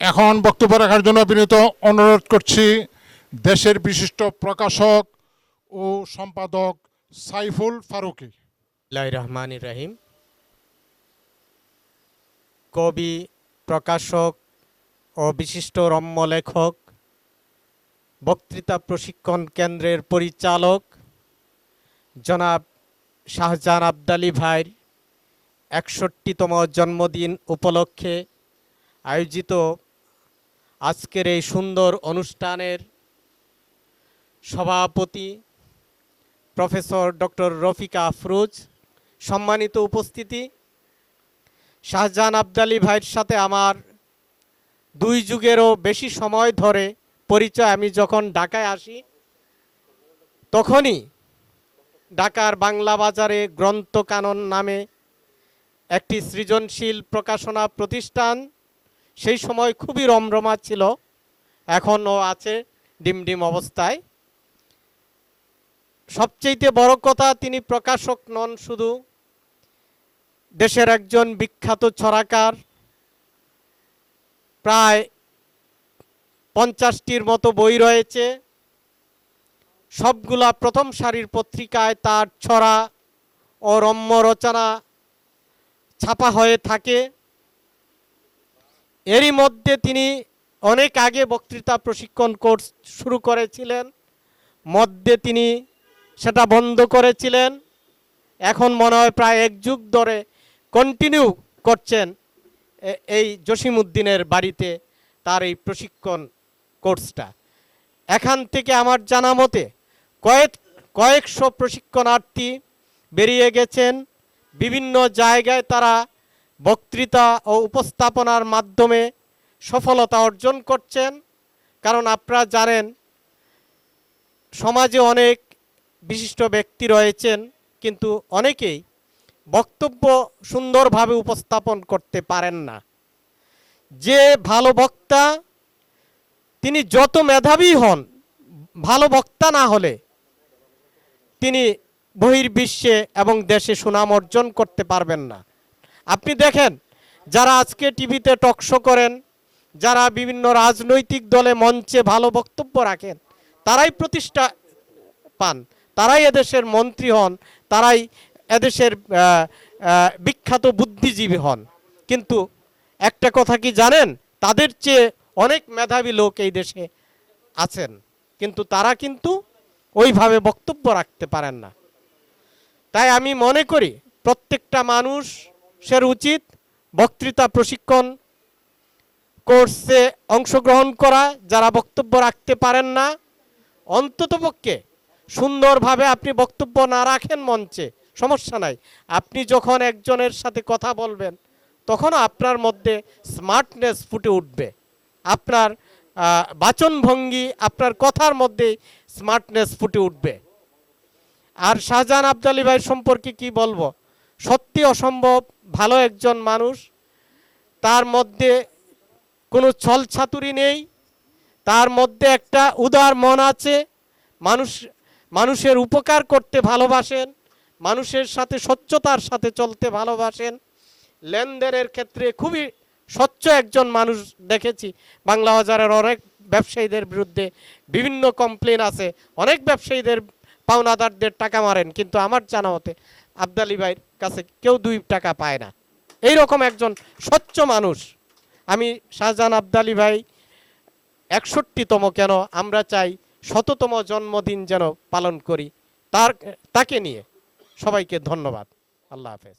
এখন বক্তব্য রাখার জন্য বিনীত অনুরোধ করছি দেশের বিশিষ্ট প্রকাশক ও সম্পাদক সাইফুল ফারুকি। রহমান রাহিম। কবি, প্রকাশক ও বিশিষ্ট রম্য লেখক বক্তৃতা প্রশিক্ষণ কেন্দ্রের পরিচালক জনাব শাহজাহান আবদালি ভাইয়ের একষট্টিতম জন্মদিন উপলক্ষে আয়োজিত আজকের এই সুন্দর অনুষ্ঠানের সভাপতি প্রফেসর ডক্টর রফিকা আফরোজ, সম্মানিত উপস্থিতি। শাহজাহান আবদালি ভাইয়ের সাথে আমার দুই যুগেরও বেশি সময় ধরে পরিচয়, আমি যখন ঢাকায় আসি, তখনই ঢাকার বাংলা বাজারে গ্রন্থ কানন নামে একটি সৃজনশীল প্রকাশনা প্রতিষ্ঠান সেই সময় খুবই রমরমা ছিল, এখনও আছে ডিম ডিম অবস্থায়। সবচেয়েতে বড় কথা, তিনি প্রকাশক নন শুধু, দেশের একজন বিখ্যাত ছড়াকার, প্রায় পঞ্চাশটির মতো বই রয়েছে। সবগুলা প্রথম সারির পত্রিকায় তার ছড়া ও রম্য রচনা ছাপা হয়ে থাকে। এরই মধ্যে তিনি অনেক আগে বক্তৃতা প্রশিক্ষণ কোর্স শুরু করেছিলেন। মধ্যে তিনি সেটা বন্ধ করেছিলেন। এখন মনে হয় প্রায় এক যুগ ধরে কন্টিনিউ করছেন এই জসিমউদ্দিনের বাড়িতে তার এই প্রশিক্ষণ কোর্সটা। এখান থেকে আমার জানা মতে কয়েক কয়েকশো প্রশিক্ষণার্থী বেরিয়ে গেছেন। বিভিন্ন জায়গায় তারা বক্তৃতা ও উপস্থাপনার মাধ্যমে সফলতা অর্জন করছেন। কারণ আপনারা জানেন, সমাজে অনেক বিশিষ্ট ব্যক্তি রয়েছেন, কিন্তু অনেকেই বক্তব্য সুন্দরভাবে উপস্থাপন করতে পারেন না। যে ভালো বক্তা, তিনি যত মেধাবী হন, ভালো বক্তা না হলে তিনি বহির্বিশ্বে এবং দেশে সুনাম অর্জন করতে পারবেন না। আপনি দেখেন, যারা আজকে টিভিতে টকশো করেন, যারা বিভিন্ন রাজনৈতিক দলে মঞ্চে ভালো বক্তব্য রাখেন, তারাই প্রতিষ্ঠা পান, তারাই এদেশের মন্ত্রী হন, তারাই এদেশের বিখ্যাত বুদ্ধিজীবী হন। কিন্তু একটা কথা কি জানেন? তাদের চেয়ে অনেক মেধাবী লোক এই দেশে আছেন, কিন্তু তারা কিন্তু ওইভাবে বক্তব্য রাখতে পারেন না। তাই আমি মনে করি, প্রত্যেকটা মানুষের উচিত বক্তৃতা প্রশিক্ষণ কোর্সে অংশগ্রহণ করা যারা বক্তব্য রাখতে পারেন না। অন্ততপক্ষে সুন্দরভাবে আপনি বক্তব্য না রাখেন মঞ্চে, সমস্যা নাই। আপনি যখন একজনের সাথে কথা বলবেন, তখন আপনার মধ্যে স্মার্টনেস ফুটে উঠবে। আপনার বাচনভঙ্গি আপনার কথার মধ্যে স্মার্টনেস ফুটে উঠবে। আর শাহজাহান আবদালি ভাই সম্পর্কে কি বলব? সত্যি অসম্ভব, ভালো একজন মানুষ। তার মধ্যে কোনো ছল ছাতুরি নেই। তার মধ্যে একটা উদার মন আছে। মানুষ, মানুষের উপকার করতে ভালোবাসেন। মানুষের সাথে স্বচ্ছতার সাথে চলতে ভালোবাসেন। লেনদেনের ক্ষেত্রে খুবই স্বচ্ছ একজন মানুষ দেখেছি। বাংলা বাজারের অনেক ব্যবসায়ীদের বিরুদ্ধে বিভিন্ন কমপ্লেন আছে। অনেক ব্যবসায়ীদের পাওনাদারদের টাকা মারেন, কিন্তু আমার জানা মতে আবদালি ভাইয়ের কাছে কেউ দুই টাকা পায় না। এই রকম একজন স্বচ্ছ মানুষ। আমি শাহজাহান আবদালি ভাই একষট্টিতম কেন আমরা চাই শততম জন্মদিন যেন পালন করি। তার, তাকে নিয়ে সবাইকে ধন্যবাদ। আল্লাহ হাফেজ।